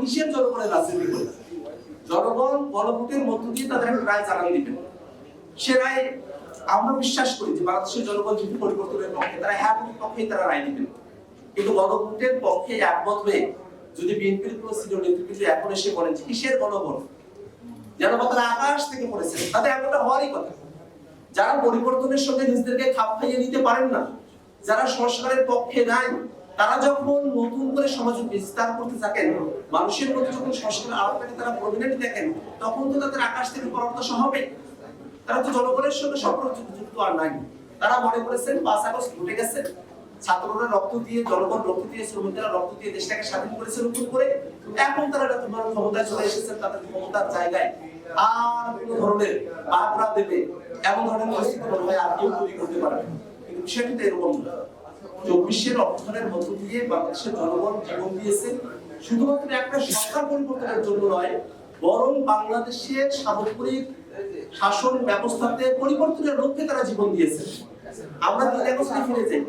কিসের জনগণের রাজনীতি করি জনগণ গণভোটের মধ্য দিয়ে তাদের একটা রায় দিবেন সে রায় আমরা বিশ্বাস করি যে বাংলাদেশের জনগণ পরিবর্তনের পক্ষে, তারা হ্যাঁ তারা রায় দিবেন কিন্তু গণভোটের পক্ষে একমত হয়ে যদি বিএনপির কোনো সিনিয়র এখন এসে বলেন যে কিসের গণভোট? তারা আকাশ থেকে পড়েছেন তাদের এমনটা হওয়ারই কথা। যারা পরিবর্তনের সঙ্গে নিজেদেরকে খাপ খাইয়ে নিতে পারেন না, যারা সংস্কারের পক্ষে নাই তারা যখন নতুন করে সমাজ বিস্তার করতে থাকেন, মানুষের প্রতি যখন সংস্কারের আলোটাকে তারা প্রমিনেন্ট দেখেন, তখন তো তাদের আকাশ থেকে পরামর্শ হবে। তারা তো জনগণের সঙ্গে সম্পর্ক যুক্ত আর নাই। তারা মনে করেছেন পাঁচ আগস্ট ঘটে গেছে। ছাত্ররা রক্ত দিয়ে, জনগণ রক্ত দিয়ে, শ্রমিকরা রক্ত দিয়ে দেশটাকে স্বাধীন করেছে নতুন করে। এখন তারা তোমার ক্ষমতায় চলে এসেছেন, তাদের ক্ষমতার জায়গায়। আর কোন ধরনের বাগড়া দেবে, এমন ধরনের পরিস্থিতি মনে হয় আর কেউ তৈরি করতে পারবে। কিন্তু বিষয়টি তো এরকম না। চব্বিশের অভ্যুত্থানের মধ্য দিয়ে বাংলাদেশের জনগণ জীবন দিয়েছে। শুধুমাত্র একটা সরকার পরিবর্তনের জন্য নয়, বরং বাংলাদেশের সামগ্রিক শাসন ব্যবস্থাতে পরিবর্তনের লক্ষ্যে তারা জীবন দিয়েছে। আমরা তিন আগস্টে ফিরে যাই।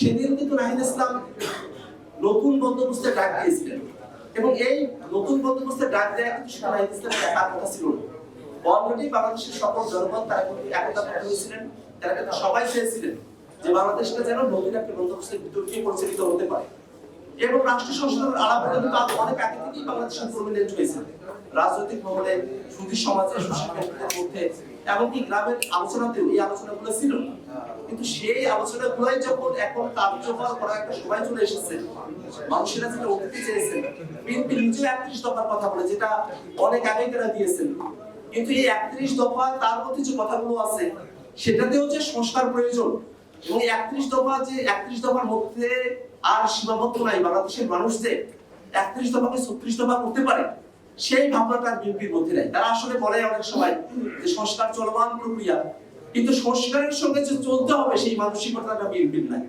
সেদিন কিন্তু নাহিদ ইসলাম নতুন বন্দোবস্তের ডাক দিয়েছিলেন। এবং এই নতুন বন্দোবস্তের ডাক দেওয়া কিন্তু শুধু নাহিদ ইসলামের একার কথা ছিল অলরেডি বাংলাদেশের সকল জনগণ তারা কিন্তু একতা হয়েছিলেন তারা কিন্তু সবাই চেয়েছিলেন যে বাংলাদেশটা যেন নতুন একটা ভিতর দিয়ে পরিচালিত হতে পারে। এবং রাষ্ট্র সংস্কারের আলাপ কিন্তু আরও অনেক আগে থেকেই বাংলাদেশের প্রমিনেন্ট হয়েছে। রাজনৈতিক মহলে সুধী সমাজে সুশিক্ষিতদের মধ্যে এমনকি গ্রামের আলোচনাতেও এই আলোচনাগুলো ছিল। কিন্তু সেই আলোচনাগুলোই যখন এখন কার্যকর করার একটা সময় চলে এসেছে, মানুষেরা যেটা উঠতে চেয়েছেন বিএনপি নিজে একত্রিশ দফার কথা বলে, যেটা অনেক আগেই তারা দিয়েছেন। কিন্তু এই একত্রিশ দফা তার মধ্যে যে কথাগুলো আছে, সেটাতেও যে সংস্কার প্রয়োজন এবং একত্রিশ দফা যে, একত্রিশ দফার মধ্যে আর সীমাবদ্ধ নাই বাংলাদেশের মানুষ যে, একত্রিশ দফাকে ছত্রিশ দফা করতে পারে, সেই ভাবনাটা বিএনপির মধ্যে নাই। তারা আসলে বলে অনেক সময় যে সংস্কার চলমান প্রক্রিয়া, কিন্তু সংস্কারের সঙ্গে যে চলতে হবে সেই মানসিকতাটা বিএনপির নাই।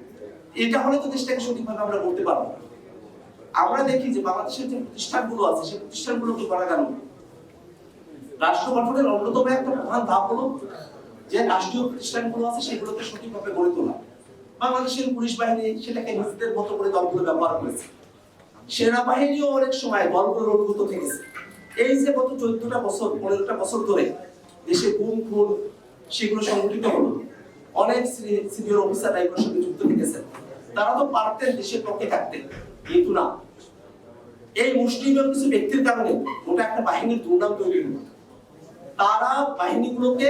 এটা হলে তো দেশটাকে সঠিকভাবে আমরা করতে পারব আমরা দেখি যে বাংলাদেশের যে প্রতিষ্ঠানগুলো আছে, সেই প্রতিষ্ঠানগুলোকে করা গেল না। রাষ্ট্র গঠনের অন্যতম একটা প্রধান ধাপ হলো যে রাষ্ট্রীয় প্রতিষ্ঠানগুলো আছে, সেগুলোকে সঠিকভাবে গড়ে তোলা। বাংলাদেশের পুলিশ বাহিনী সেটাকে নিজেদের মতো করে দলগুলো ব্যবহার করেছে। সেনাবাহিনীও অনেক সময় দলগুলোর অনুভূত থেকেছে। এই যে গত চোদ্দটা বছর, পনেরোটা বছর ধরে দেশে গুম, খুন, সেগুলো সংঘটিত হলো। অনেক সিনিয়র অফিসার এগুলোর সঙ্গে যুক্ত থেকেছেন। তারা তো পারতেন দেশের পক্ষে থাকতে। কিন্তু না। এই মুসলিমের কিছু ব্যক্তির কারণে ওটা একটা বাহিনীর দুর্নাম তৈরি হলো। তারা বাহিনীগুলোকে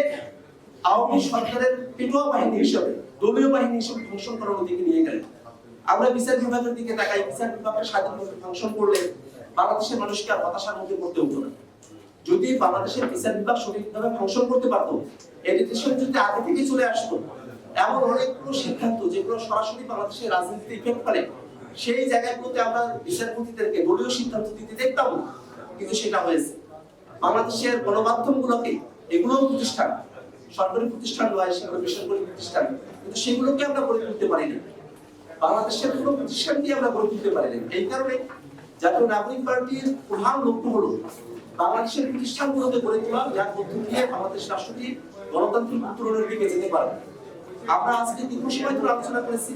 আওয়ামী সরকারের পেটোয়া বাহিনী হিসেবে, দলীয় বাহিনী হিসেবে ফাংশন করানোর দিকে নিয়ে গেলেন। আমরা বিচার বিভাগের দিকে তাকাই, বিচার বিভাগের স্বাধীনভাবে করলে বাংলাদেশের মানুষকে আর হতাশার মধ্যে পড়তে হতো না। যদি বাংলাদেশের বিচার বিভাগ সঠিকভাবে ফাংশন করতে পারতো এডুকেশন যদি আগে থেকে চলে আসতো, এমন অনেকগুলো সিদ্ধান্ত যেগুলো সরাসরি বাংলাদেশের রাজনীতিতে ইফেক্ট ফেলে, সেই জায়গাগুলোতে আমরা বিচারপতিদেরকে দলীয় সিদ্ধান্ত দিতে দেখতাম, কিন্তু সেটা হয়েছে। বাংলাদেশের গণমাধ্যমগুলোকে এগুলো প্রতিষ্ঠান সরকারি প্রতিষ্ঠান নয় সেগুলো বেসরকারি প্রতিষ্ঠান, কিন্তু সেগুলোকে আমরা গড়ে তুলতে পারি পারিনি। বাংলাদেশের কোনো প্রতিষ্ঠানকে আমরা গড়ে তুলতে পারি পারিনি। এই কারণে জাতীয় নাগরিক পার্টির প্রধান লক্ষ্য হলো বাংলাদেশের প্রতিষ্ঠানগুলোকে গড়ে তোলা, যার মধ্য দিয়ে বাংলাদেশ রাষ্ট্রটি গণতান্ত্রিক উত্তরণের দিকে যেতে পারবে আমরা আজকে দীর্ঘ সময় ধরে আলোচনা করেছি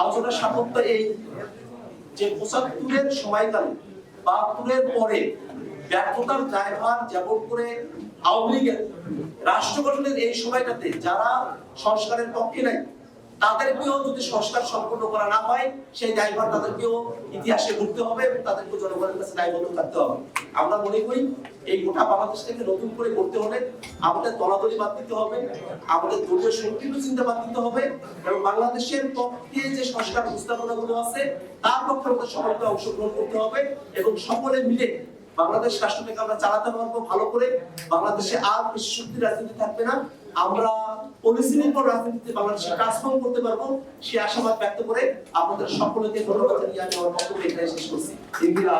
আলোচনার সামর্থ্য এই যে পঁচাত্তরের সময়কালে, বাহাত্তরের পরে ব্যর্থতার দায়ভার যেমন করে আওয়ামী লীগের রাষ্ট্র গঠনের এই সময়টাতে যারা সংস্কারের পক্ষে নাই, তাদেরকেও যদি সংস্কার সম্পন্ন করা না হয়, সেই দায়ভার তাদেরকেও ইতিহাসে ভুগতে হবে এবং তাদেরকেও জনগণের কাছে দায়বদ্ধ থাকতে হবে। আমরা মনে করি এই গোটা বাংলাদেশটাকে নতুন করে করতে হলে আমাদের দলাদলি বাদ দিতে হবে, আমাদের দলীয় সংকীর্ণ চিন্তা বাদ দিতে হবে এবং বাংলাদেশের পক্ষে যে সংস্কার প্রস্তাবনাগুলো আছে, তার পক্ষে আমাদের সকলকে অংশগ্রহণ করতে হবে এবং সকলে মিলে বাংলাদেশ রাষ্ট্রটাকে আমরা চালাতে পারব ভালো করে। বাংলাদেশে আর বেশি শক্তি রাজনীতি থাকবে না। আমরা পলিসি নির্ভর রাজনীতিতে বাংলাদেশে ট্রান্সফর্ম করতে পারব, সে আশাবাদ ব্যক্ত করে আপনাদের সকলকে ধন্যবাদ জানিয়ে আমি আমার বক্তব্য এখানে শেষ করছি। ইন্দিরা